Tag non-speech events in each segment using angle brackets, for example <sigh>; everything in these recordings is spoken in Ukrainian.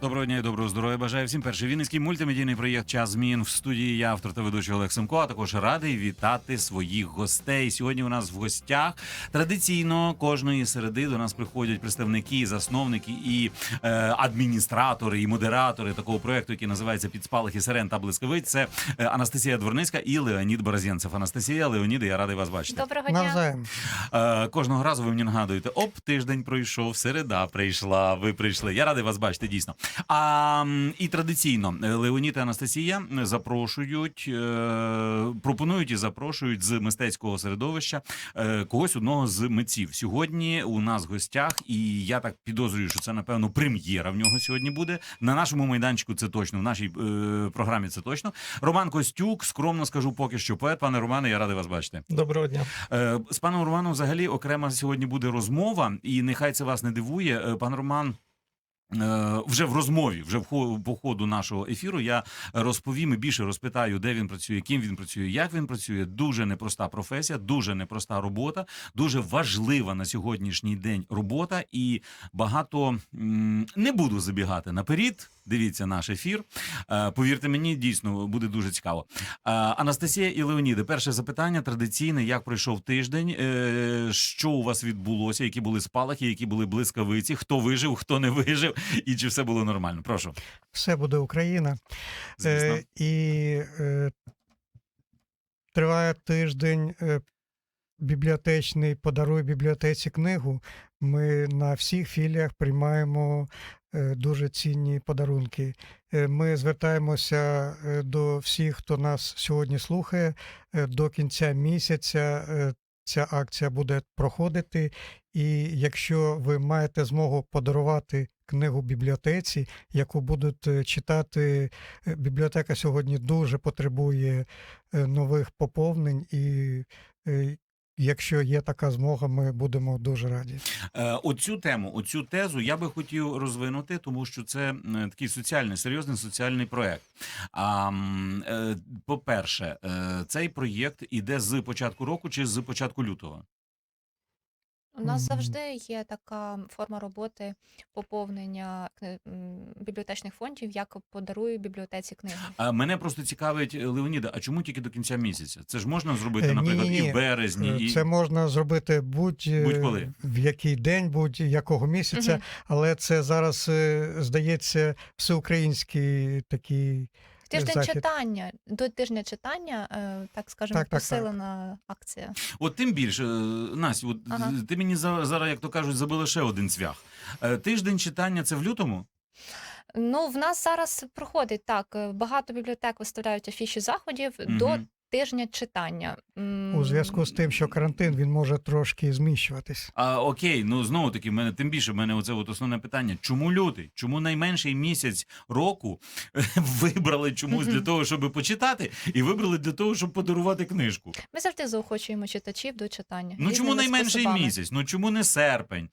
Доброго дня і доброго здоров'я. Бажаю всім перший вінницький мультимедійний проєкт Час змін в студії. Я автор та ведучий Олег Семко. А також радий вітати своїх гостей. Сьогодні у нас в гостях традиційно кожної середи до нас приходять представники, засновники і е, адміністратори і модератори такого проєкту, який називається Підспалахи сирен та блискавиць. Це е, Анастасія Дворницька і Леонід Борозєнцев. Анастасія, Леонід, я радий вас бачити. Доброго дня. Е, кожного разу ви мені нагадуєте, оп, тиждень пройшов, середа прийшла, ви прийшли. Я радий вас бачити, дійсно. А і традиційно е, Леонід і Анастасія запрошують, е, пропонують і запрошують з мистецького середовища е, когось одного з митців. Сьогодні у нас в гостях, і я так підозрюю, що це напевно прем'єра в нього сьогодні буде. На нашому майданчику це точно, в нашій програмі це точно. Роман Костюк, скромно скажу поки що поет. Пане Романе, я радий вас бачити. Доброго дня. З паном Романом взагалі окрема сьогодні буде розмова, і нехай це вас не дивує. Пан Роман. Е, Вже в розмові, вже в по ходу нашого ефіру, я розповім і більше розпитаю, де він працює, ким він працює, як він працює. Дуже непроста професія, дуже непроста робота, дуже важлива на сьогоднішній день робота. І багато не буду забігати наперед. Дивіться наш ефір. Е, Повірте мені, дійсно буде дуже цікаво. Е, Анастасія і Леоніде, перше запитання традиційне: як пройшов тиждень? Що у вас відбулося? Які були спалахи, які були блискавиці? Хто вижив, хто не вижив, <laughs> і чи все було нормально? Прошу. Все буде Україна. Звісно. Е, і е, триває тиждень е, бібліотечний подаруй бібліотеці книгу. Ми на всіх філіях приймаємо е, дуже цінні подарунки. Е, Ми звертаємося до всіх, хто нас сьогодні слухає. До кінця місяця ця акція буде проходити. І якщо ви маєте змогу подарувати книгу бібліотеці, яку будуть е, читати, е, бібліотека сьогодні дуже потребує е, нових поповнень, і якщо є така змога, ми будемо дуже раді. Е, Оцю тему, оцю тезу я би хотів розвинути, тому що це такий соціальний, серйозний соціальний проект. А е, по-перше, е, цей проєкт іде з початку року чи з початку лютого? У нас Мгм. завжди є така форма роботи поповнення кни- м, бібліотечних фондів, як подарую бібліотеці книги. А мене просто цікавить е, Леоніда, а чому тільки до кінця місяця? Це ж можна зробити, Е, наприклад, і ні-ні-ні. в березні, Е, і Це можна зробити будь, Будь-коли. в який день, будь-якого місяця, Мгм. але це зараз е, здається всеукраїнський такий. Тиждень захід. читання до тижня читання, е, так скажемо, Так, так, так. посилена акція. от тим більше, е, Настя, от Ага. ти мені зараз, як то кажуть, забила ще один цвях. Е, Тиждень читання це в лютому? Ну, в нас зараз проходить так. Багато бібліотек виставляють афіші заходів до тижня читання. У зв'язку з тим, що карантин він може трошки зміщуватись. А окей, ну знову таки, в мене тим більше в мене оце от основне питання: чому лютий? Чому найменший місяць року <laughs> вибрали чомусь для того, щоб почитати, і вибрали для того, щоб подарувати книжку? Ми завжди заохочуємо читачів до читання. Ну чому найменший способами. місяць? Ну чому не серпень,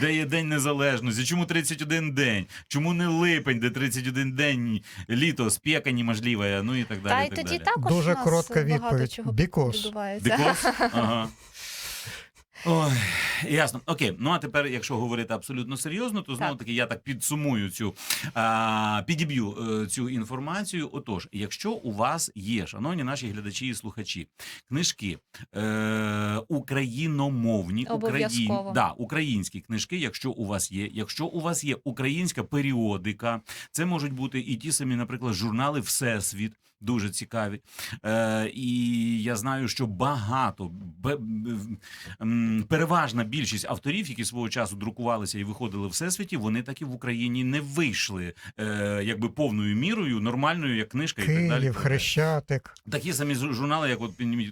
де є День Незалежності? Чому 31 день? Чому не липень, де 31 день, літо, спека неможливе, ну і так далі. Та і й так тоді далі. також Дуже у нас коротка відповідь. чого Because. Відбувається. Because? <laughs> Ага. Ой, ясно. Окей. Ну а тепер, якщо говорити абсолютно серйозно, то знову таки я так підсумую цю а, підіб'ю е, цю інформацію. Отож, якщо у вас є, шановні наші глядачі і слухачі, книжки е, україномовні, Обов'язково. да, українські книжки, якщо у вас є, якщо у вас є українська періодика, це можуть бути і ті самі, наприклад, журнали Всесвіт. Дуже цікаві. Е, і я знаю, що багато бе- б- м, переважна більшість авторів, які свого часу друкувалися і виходили в всесвіті, вони так і в Україні не вийшли е, якби повною мірою, нормальною, як книжка і так далі. Київ, і так далі. Хрещатик. Такі самі жу- журнали, як от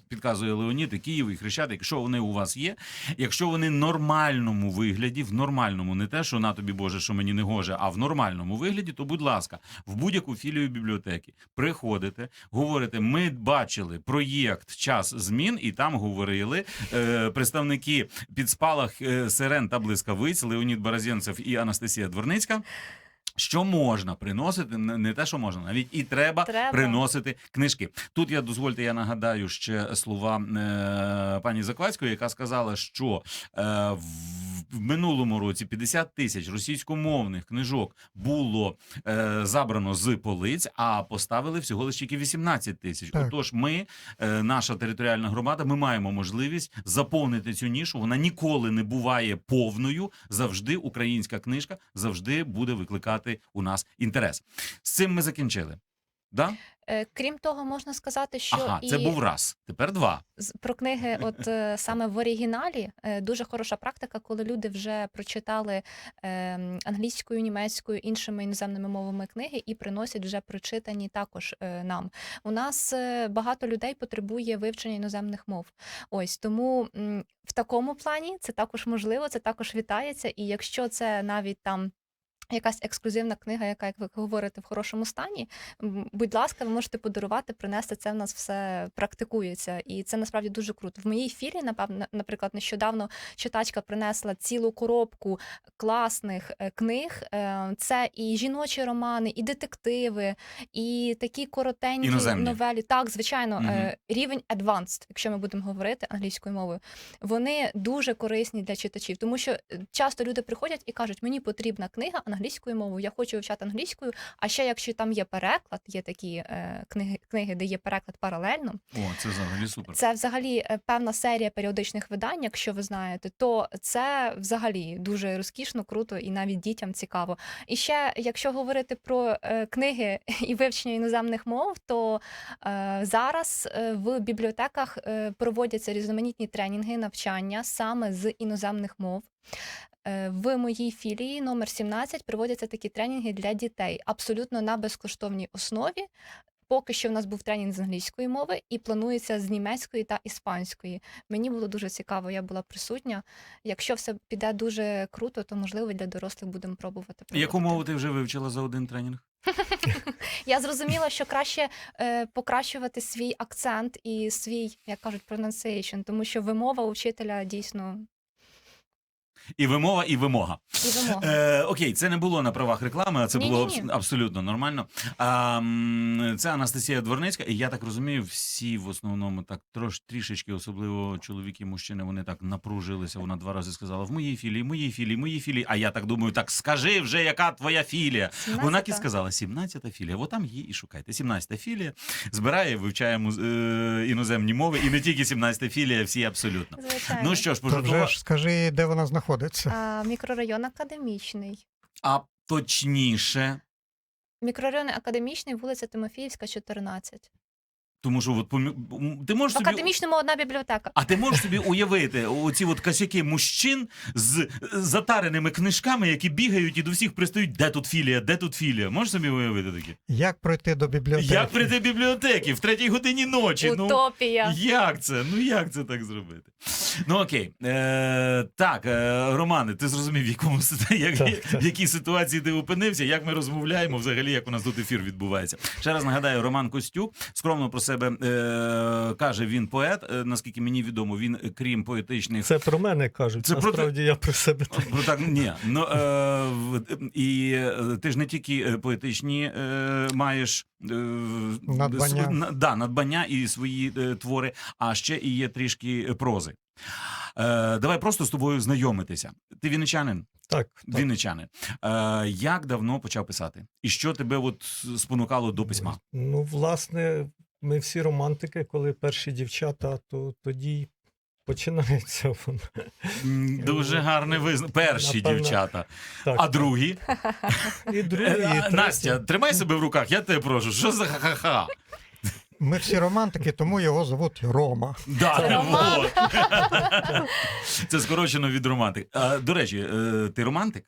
підказує Леонід, і Київ і Хрещатик, якщо вони у вас є, якщо вони в нормальному вигляді, в нормальному, не те, що на тобі Боже, що мені не гоже, а в нормальному вигляді, то будь ласка, в будь-яку філію бібліотеки приходите, говорите, ми бачили проєкт час змін, і там говорили е, представники підспалах спалах сирен та блискавиць Леонід Баразєнцев і Анастасія Дворницька. Що можна приносити, не не те, що можна, навіть і треба, Треба. приносити книжки. Тут я дозвольте, я нагадаю ще слова е, пані Заквацької, яка сказала, що е, в в минулому році 50 тисяч російськомовних книжок було е, забрано з полиць, а поставили всього лише тільки 18 тисяч. Отож, ми, е, наша територіальна громада, ми маємо можливість заповнити цю нішу. Вона ніколи не буває повною. Завжди українська книжка завжди буде викликати у нас інтерес. З цим ми закінчили. Да? Е, Крім того, можна сказати, що Ага, і це був раз. Тепер два. з- про книги, от е, саме в оригіналі, е, дуже хороша практика, коли люди вже прочитали е, англійською, німецькою, іншими іноземними мовами книги і приносять вже прочитані також е, нам. У нас е, багато людей потребує вивчення іноземних мов. Ось тому м, в такому плані це також можливо, це також вітається. І якщо це навіть там. Якась ексклюзивна книга, яка, як ви говорите, в хорошому стані. Будь ласка, ви можете подарувати, принести це в нас все практикується, і це насправді дуже круто. В моїй філії, напевно, наприклад, нещодавно читачка принесла цілу коробку класних е, книг. Е, Це і жіночі романи, і детективи, і такі коротенькі Іноземні. новелі. Так, звичайно, е, рівень advanced, якщо ми будемо говорити англійською мовою, вони дуже корисні для читачів, тому що часто люди приходять і кажуть, мені потрібна книга англійською мовою, я хочу вивчати англійською. А ще якщо там є переклад, є такі е, книги, книги, де є переклад паралельно. О, це взагалі супер. Це взагалі е, певна серія періодичних видань, якщо ви знаєте, то це взагалі дуже розкішно, круто і навіть дітям цікаво. І ще, якщо говорити про е, книги і вивчення іноземних мов, то е, зараз е, в бібліотеках е, проводяться різноманітні тренінги, навчання саме з іноземних мов. Е, В моїй філії номер 17 проводяться такі тренінги для дітей абсолютно на безкоштовній основі. Поки що в нас був тренінг з англійської мови і планується з німецької та іспанської. Мені було дуже цікаво, я була присутня. Якщо все піде дуже круто, то можливо для дорослих будемо пробувати. Яку мову ти вже вивчила за один тренінг? <laughs> Я зрозуміла, що краще е, покращувати свій акцент і свій, як кажуть, pronunciation, тому що вимова у вчителя дійсно І вимова, і вимога. і вимога. Е, окей, це не було на правах реклами, а це було Ні-ні-ні. абс- абсолютно нормально. А, м, це Анастасія Дворницька, і я так розумію, всі в основному так трош трішечки, особливо чоловіки, мужчини, вони так напружилися. Вона два рази сказала: в моїй філії, моїй філії, моїй філії. А я так думаю, так скажи вже, яка твоя філія. Вона і 17-та. сказала: 17-та філія. От там її і шукайте. 17-та філія збирає, вивчає муз- е, іноземні мови, і не тільки 17-та філія, всі абсолютно. Звичайно. Ну що ж, То вже ж скажи, де вона знаходиться. а, мікрорайон академічний. А точніше, Мікрорайон академічний, вулиця Тимофіївська, 14. Тому що от помі- ти можеш В собі. академічному одна бібліотека. А ти можеш собі уявити оці от косяки мужчин з затареними книжками, які бігають і до всіх пристають, де тут філія, де тут філія. Можеш собі уявити таке? Як пройти до бібліотеки? Як прийти в бібліотеки в третій годині ночі? Ну, Утопія. як це? Ну як це так зробити? Ну окей. Е, так, е, Романе, ти зрозумів, в якому сит- <laughs> як, Так, так. в якій ситуації ти опинився, як ми розмовляємо, взагалі, як у нас тут ефір відбувається. Ще раз нагадаю, Роман Костюк скромно про себе е, каже, він поет. Е, наскільки мені відомо, він е, крім поетичних. Це про мене кажуть. Це про Насправді я про себе. Ну так ні. Ну е, і ти ж не тільки поетичні е, маєш Надбання. да, надбання і свої твори, а ще і є трішки прози. Давай просто з тобою знайомитися. Ти вінничанин? Так, так. Вінничанин. Як давно почав писати? І що тебе от спонукало до письма? Ну, власне, ми всі романтики, коли перші дівчата, то тоді починається воно. Дуже гарне визнання. Перші Напевно, дівчата. Так, А другі? і другі, Е, і треті. Настя, тримай себе в руках, я тебе прошу. Що за ха-ха-ха? Ми всі романтики, тому його звуть Рома. Да, Роман. Це скорочено від романтик. А, до речі, е, ти романтик?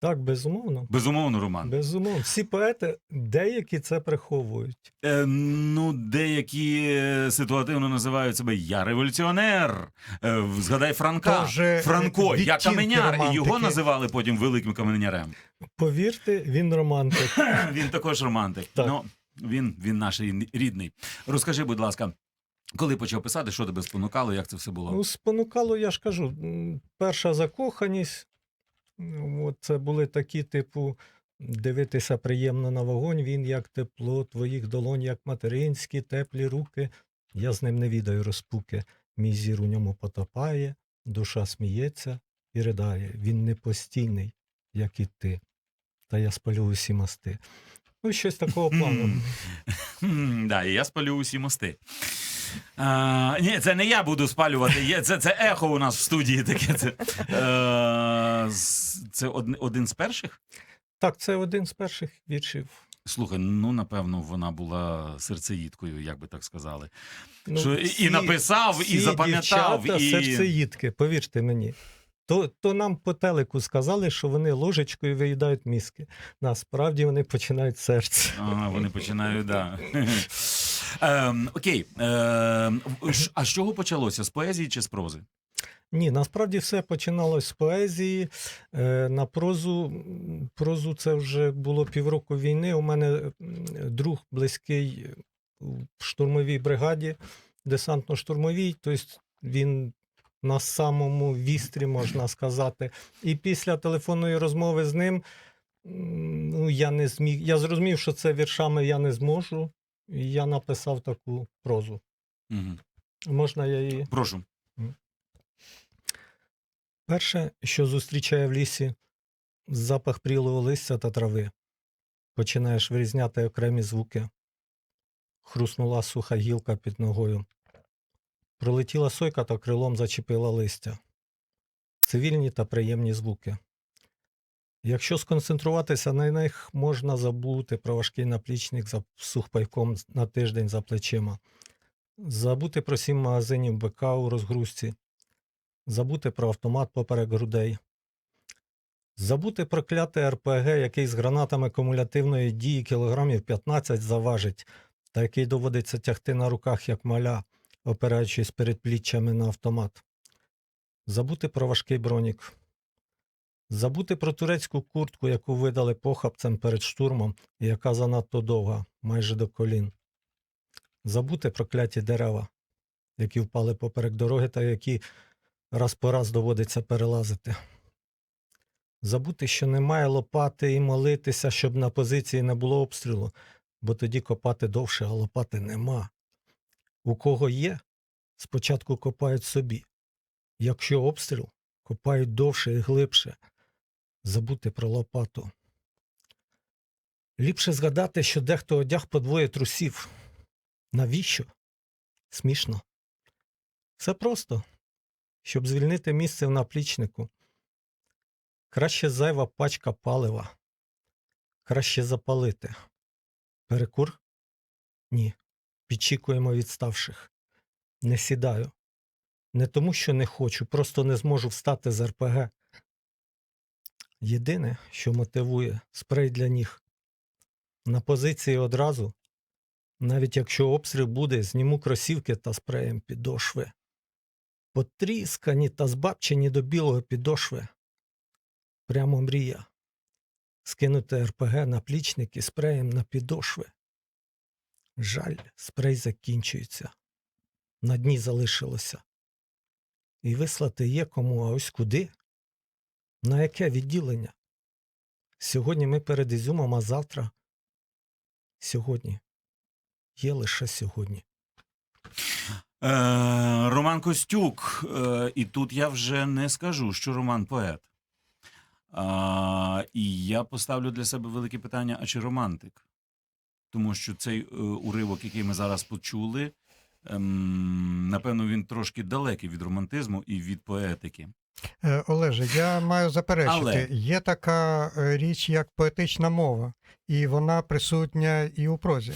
Так, безумовно. Безумовно, романтик. Безумовно. Всі поети деякі це приховують. Е, ну, деякі е, ситуативно називають себе Я революціонер. Е, згадай Франка. То вже, Франко, я каменяр, і його називали потім великим каменярем. Повірте, він романтик. <laughs> Він також романтик. Так. Ну, він, він наш рідний. Розкажи, будь ласка, коли почав писати, що тебе спонукало, як це все було? Ну, спонукало, я ж кажу, перша закоханість. От це були такі, типу, дивитися приємно на вогонь, він як тепло, твоїх долонь, як материнські, теплі руки. Я з ним не відаю розпуки. Мій зір у ньому потопає, душа сміється, і ридає. Він не постійний, як і ти. Та я спалю усі мости. Ну, щось такого плану. <laughs> Да, і я спалю усі мости. А, ні, це не я буду спалювати. Є, це, це ехо у нас в студії таке. Це, е, з- це один, один з перших? Так, це один з перших віршів. Слухай, ну напевно, вона була серцеїдкою, як би так сказали. Ну, Що і- і всі- написав, і запам'ятав, дівчата і- серцеїдки, повірте мені. То, то нам по телеку сказали, що вони ложечкою виїдають мізки. Насправді вони починають з серця. Ага, вони починають, да. <laughs> Ем, окей. Ш- а з чого почалося? З поезії чи з прози? Ні, насправді все починалось з поезії. Е, на прозу, прозу це вже було півроку війни. У мене друг близький в штурмовій бригаді, десантно-штурмовій. Тобто він на самому вістрі, можна сказати. І після телефонної розмови з ним ну, я не зміг. Я зрозумів, що це віршами я не зможу. І я написав таку прозу. Угу. Можна я її. Прошу. Перше, що зустрічає в лісі, запах прілого листя та трави. Починаєш вирізняти окремі звуки. Хруснула суха гілка під ногою. Пролетіла сойка та крилом зачепила листя. Цивільні та приємні звуки. Якщо сконцентруватися на них, можна забути про важкий наплічник за сухпайком на тиждень за плечима, забути про сім магазинів БК у розгрузці, забути про автомат поперек грудей, забути про кляте РПГ, який з гранатами кумулятивної дії кілограмів 15 заважить, та який доводиться тягти на руках як маля, опираючись перед пліччями на автомат. Забути про важкий бронік. Забути про турецьку куртку, яку видали похапцем перед штурмом, і яка занадто довга, майже до колін. Забути про кляті дерева, які впали поперек дороги та які раз по раз доводиться перелазити. Забути, що немає лопати і молитися, щоб на позиції не було обстрілу, бо тоді копати довше, а лопати нема. У кого є, спочатку копають собі. Якщо обстріл, копають довше і глибше. Забути про лопату. Ліпше згадати, що дехто одяг по двоє трусів. Навіщо? Смішно. Все просто щоб звільнити місце в наплічнику. Краще зайва пачка палива. Краще запалити. Перекур? Ні. Підчікуємо відставших. Не сідаю. Не тому, що не хочу, просто не зможу встати з РПГ. Єдине, що мотивує спрей для ніг. На позиції одразу, навіть якщо обстріл буде, зніму кросівки та спреєм підошви потріскані та збабчені до білого підошви. Прямо мрія. Скинути РПГ на плічники спреєм на підошви. Жаль, спрей закінчується. На дні залишилося. І вислати є кому, а ось куди? На яке відділення? Сьогодні ми перед Ізюмом, а завтра. Сьогодні. Є лише сьогодні. Е, Роман Костюк. Е, і тут я вже не скажу, що Роман поет. А, і я поставлю для себе велике питання: а чи романтик? Тому що цей е, уривок, який ми зараз почули, ем, напевно, він трошки далекий від романтизму і від поетики. Е, Олеже, я маю заперечити, Але- є така е, річ, як поетична мова, і вона присутня і у прозі.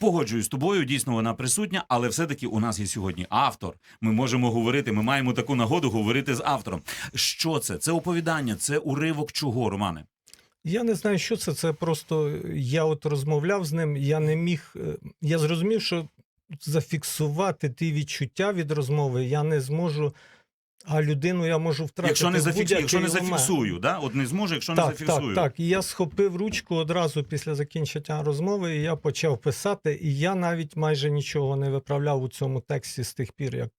Погоджуюсь з тобою, дійсно вона присутня, але все-таки у нас є сьогодні автор. Ми можемо говорити, ми маємо таку нагоду говорити з автором. Що це? Це оповідання, це уривок чого, Романе? Я не знаю, що це. Це просто я от розмовляв з ним, я не міг. е, Я зрозумів, що зафіксувати ті відчуття від розмови я не зможу, а людину я можу втратити. Якщо не, зафіксую, якщо не зафіксую, да? от не зможу, якщо Так, не зафіксую. так, так. І я схопив ручку одразу після закінчення розмови, і я почав писати, і я навіть майже нічого не виправляв у цьому тексті з тих пір, як,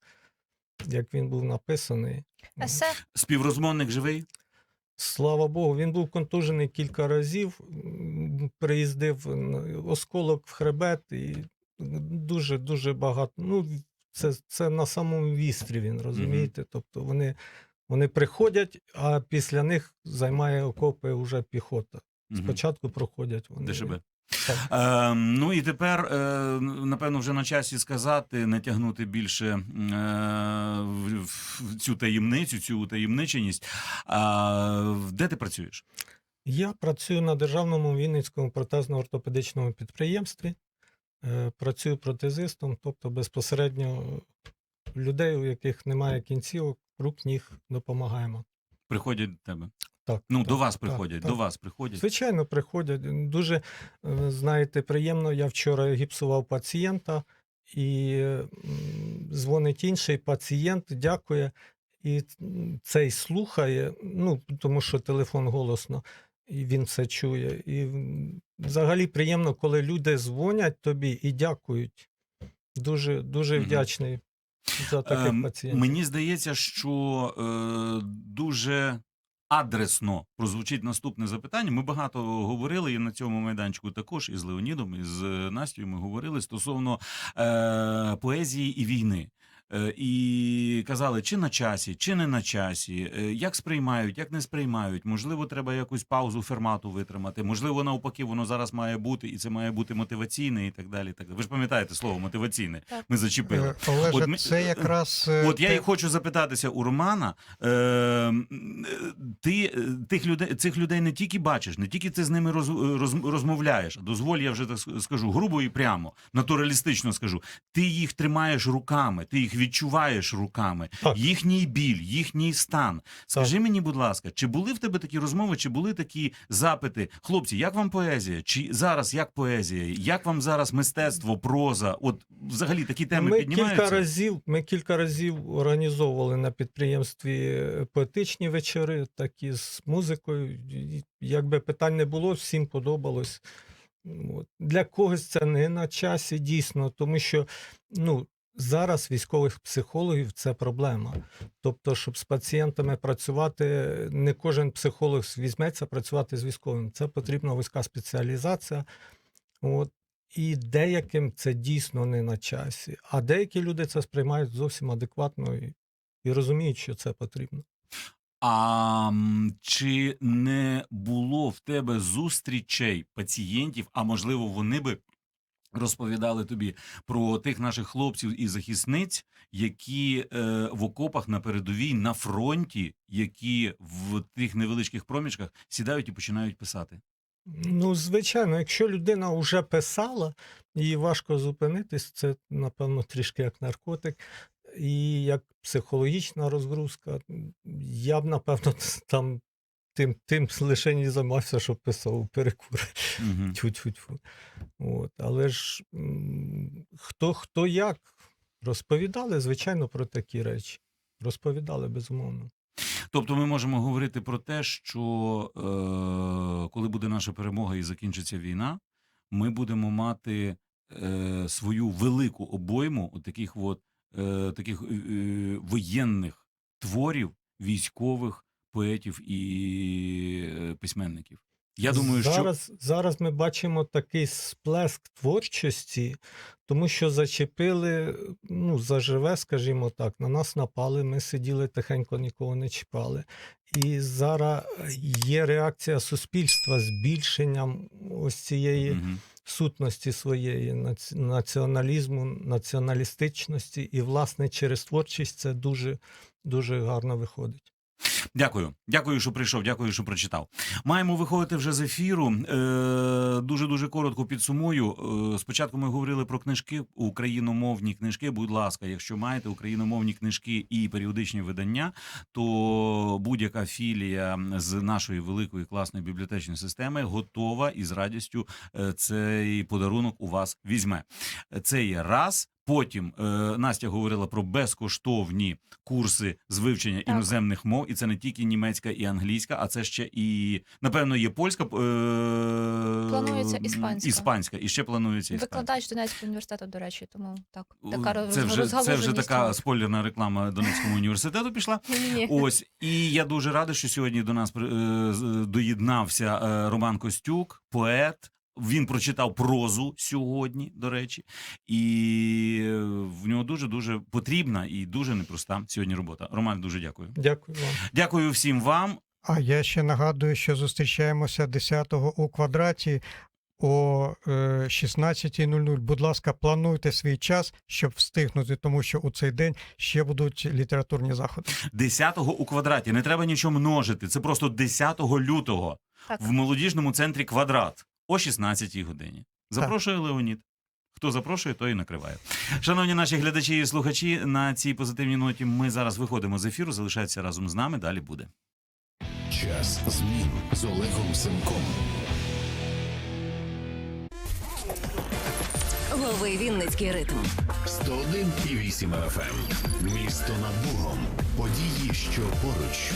як він був написаний. Есе Співрозмовник живий? Слава Богу, він був контужений кілька разів, приїздив осколок в хребет і дуже дуже багато. Ну, це, це на самому вістрі він, розумієте? Тобто вони Вони приходять, а після них займає окопи вже піхота. Спочатку проходять вони. ДШБ. Е, ну і тепер, е, напевно, вже на часі сказати, не тягнути більше е, в, в цю таємницю, цю таємниченість. А, де ти працюєш? Я працюю на державному Вінницькому протезно-ортопедичному підприємстві. Е, Працюю протезистом, тобто безпосередньо людей, у яких немає кінцівок, рук, ніг допомагаємо. Приходять до тебе? Так, Ну, так, до вас так, приходять, так. до вас приходять. Звичайно, приходять. Дуже, е, знаєте, приємно. Я вчора гіпсував пацієнта, і дзвонить інший пацієнт, дякує. І цей слухає, ну, тому що телефон голосно, і він все чує. І взагалі приємно, коли люди дзвонять тобі і дякують. Дуже, дуже вдячний за таких Ем, пацієнтів. Мені здається, що е, дуже адресно прозвучить наступне запитання. Ми багато говорили і на цьому майданчику також і з Леонідом, і з Настю. Ми говорили стосовно е, поезії і війни. Е, І казали, чи на часі, чи не на часі, е, як сприймають, як не сприймають. Можливо, треба якусь паузу фермату витримати. Можливо, навпаки, воно зараз має бути, і це має бути мотиваційне, і так далі. і Так далі. Ви ж пам'ятаєте слово мотиваційне. Так. Ми зачепили. Е, Олеже, От ми- це якраз От я і хочу запитатися у Романа. Е, ти тих людей, цих людей не тільки бачиш, не тільки ти з ними роз, роз, розмовляєш. Дозволь, я вже так скажу грубо і прямо, натуралістично скажу. Ти їх тримаєш руками, ти їх відчуваєш руками, Так. їхній біль, їхній стан. Скажи мені, будь ласка, чи були в тебе такі розмови, чи були такі запити? Хлопці, як вам поезія? Чи зараз як поезія? Як вам зараз мистецтво, проза? От взагалі такі теми ми піднімаються? кілька разів, ми кілька разів організовували на підприємстві е, поетичні вечори, такі з музикою. Якби питань не було, всім подобалось. Для когось це не на часі, дійсно, тому що ну, зараз військових психологів це проблема. Тобто, щоб з пацієнтами працювати, не кожен психолог візьметься працювати з військовим. Це потрібна вузька спеціалізація. От. І деяким це дійсно не на часі. А деякі люди це сприймають зовсім адекватно і, і розуміють, що це потрібно. А чи не було в тебе зустрічей пацієнтів, а можливо, вони би розповідали тобі про тих наших хлопців і захисниць, які е, в окопах на передовій на фронті, які в тих невеличких проміжках сідають і починають писати? Ну, звичайно, якщо людина вже писала, їй важко зупинитись, це, напевно, трішки як наркотик. І як психологічна розгрузка, я б, напевно, <laughs> там тим, тим лише не займався, що писав перекур. Угу. Тьфу-тьфу-тьфу. От. Але ж хто, хто як розповідали, звичайно, про такі речі. Розповідали, безумовно. Тобто ми можемо говорити про те, що е, коли буде наша перемога і закінчиться війна, ми будемо мати е, свою велику обойму от таких от, е, таких е, е, воєнних творів, військових поетів і е, письменників. Я думаю, що зараз, зараз ми бачимо такий сплеск творчості, тому що зачепили, ну, заживе, скажімо так, на нас напали, ми сиділи тихенько, нікого не чіпали. І зараз є реакція суспільства збільшенням ось цієї Мгм. сутності своєї націоналізму, націоналістичності, і, власне, через творчість це дуже, дуже гарно виходить. Дякую, дякую, що прийшов. Дякую, що прочитав. Маємо виходити вже з ефіру. Е, дуже дуже коротко підсумую. Е, спочатку ми говорили про книжки, україномовні книжки. Будь ласка, якщо маєте україномовні книжки і періодичні видання, то будь-яка філія з нашої великої класної бібліотечної системи готова і з радістю е, цей подарунок у вас візьме. Це є раз. Потім е, Настя говорила про безкоштовні курси з вивчення Так. іноземних мов, і це не тільки німецька і англійська, а це ще і напевно є польська. Е, Планується іспанська. Іспанська, і ще планується іспанська. Викладач Донецького університету, до речі, тому так. Така це вже це вже така спойлерна реклама Донецького університету пішла. Ось і я дуже радий, що сьогодні до нас е, доєднався е, Роман Костюк, поет. Він прочитав прозу сьогодні, до речі, і е, в нього дуже дуже потрібна і дуже непроста сьогодні робота. Роман, дуже дякую. Дякую вам. Дякую всім вам. А я ще нагадую, що зустрічаємося 10-го у квадраті о е, 16.00. Будь ласка, плануйте свій час, щоб встигнути, тому що у цей день ще будуть літературні заходи. 10-го у квадраті. Не треба нічого множити. Це просто 10 лютого Так. в молодіжному центрі квадрат о 16-й годині. Запрошує Леонід. Хто запрошує, той і накриває. Шановні наші глядачі і слухачі, на цій позитивній ноті ми зараз виходимо з ефіру. Залишайтеся разом з нами. Далі буде. Час змін з Олегом Сенком. Лови Вінницький ритм. 101,8 FM. Місто над Богом. Події, що поруч.